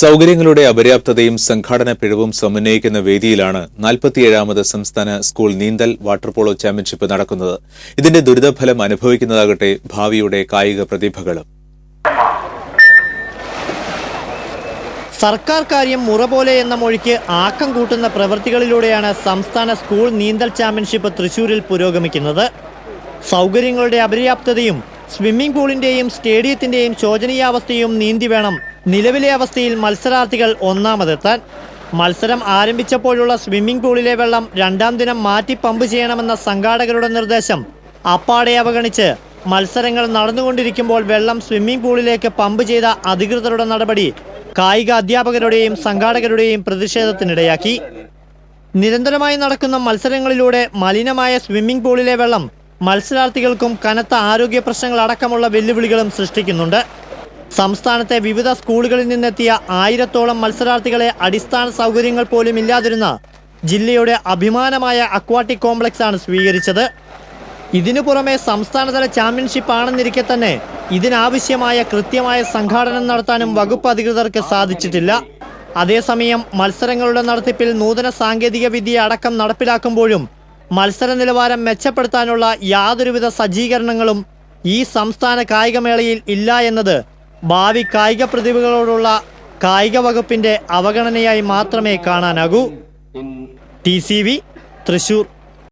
സൗകര്യങ്ങളുടെ അപര്യാപ്തതയും സംഘാടന പിഴവും സമന്വയിക്കുന്ന വേദിയിലാണ് നാൽപ്പത്തിയേഴാമത് സംസ്ഥാന സ്കൂൾ നീന്തൽ വാട്ടർ പോളോ ചാമ്പ്യൻഷിപ്പ് നടക്കുന്നത്. ഇതിന്റെ ദുരിതഫലം അനുഭവിക്കുന്നതാകട്ടെ ഭാവിയുടെ കായിക പ്രതിഭകളും. സർക്കാർ കാര്യം മുറ പോലെ എന്ന മൊഴിക്ക് ആക്കം കൂട്ടുന്ന പ്രവൃത്തികളിലൂടെയാണ് സംസ്ഥാന സ്കൂൾ നീന്തൽ ചാമ്പ്യൻഷിപ്പ് തൃശൂരിൽ പുരോഗമിക്കുന്നത്. സൗകര്യങ്ങളുടെ അപര്യാപ്തതയും സ്വിമ്മിംഗ് പൂളിന്റെയും സ്റ്റേഡിയത്തിന്റെയും ശോചനീയാവസ്ഥയും നീന്തി വേണം. നിലവിലെ അവസ്ഥയിൽ മത്സരാർത്ഥികൾ ഒന്നാമതെത്താൻ. മത്സരം ആരംഭിച്ചപ്പോഴുള്ള സ്വിമ്മിംഗ് പൂളിലെ വെള്ളം രണ്ടാം ദിനം മാറ്റി പമ്പ് ചെയ്യണമെന്ന സംഘാടകരുടെ നിർദ്ദേശം അപ്പാടെ അവഗണിച്ച്. മത്സരങ്ങൾ നടന്നുകൊണ്ടിരിക്കുമ്പോൾ വെള്ളം സ്വിമ്മിംഗ് പൂളിലേക്ക് പമ്പ് ചെയ്ത അധികൃതരുടെ നടപടി കായിക അധ്യാപകരുടെയും സംഘാടകരുടെയും പ്രതിഷേധത്തിനിടയാക്കി. നിരന്തരമായി നടക്കുന്ന മത്സരങ്ങളിലൂടെ മലിനമായ സ്വിമ്മിംഗ് പൂളിലെ വെള്ളം മത്സരാർത്ഥികൾക്കും കനത്ത ആരോഗ്യ പ്രശ്നങ്ങൾ അടക്കമുള്ള വെല്ലുവിളികളും സൃഷ്ടിക്കുന്നുണ്ട്. സംസ്ഥാനത്തെ വിവിധ സ്കൂളുകളിൽ നിന്നെത്തിയ ആയിരത്തോളം മത്സരാർത്ഥികളെ അടിസ്ഥാന സൗകര്യങ്ങൾ പോലും ഇല്ലാതിരുന്ന ജില്ലയുടെ അഭിമാനമായ അക്വാട്ടിക് കോംപ്ലക്സ് ആണ് സ്വീകരിച്ചത്. ഇതിനു പുറമെ സംസ്ഥാനതല ചാമ്പ്യൻഷിപ്പ് ആണെന്നിരിക്കെ തന്നെ ഇതിനാവശ്യമായ കൃത്യമായ സംഘാടനം നടത്താനും വകുപ്പ് അധികൃതർക്ക് സാധിച്ചിട്ടില്ല. അതേസമയം മത്സരങ്ങളുടെ നടത്തിപ്പിൽ നൂതന സാങ്കേതിക വിദ്യ അടക്കം നടപ്പിലാക്കുമ്പോഴും മത്സര നിലവാരം മെച്ചപ്പെടുത്താനുള്ള യാതൊരുവിധ സജ്ജീകരണങ്ങളും ഈ സംസ്ഥാന കായികമേളയിൽ ഇല്ല എന്നത് ഭാവി കായിക പ്രതിഭകളോടുള്ള കായിക വകുപ്പിന്റെ അവഗണനയായി മാത്രമേ കാണാനാകൂ. T C V Thrissur.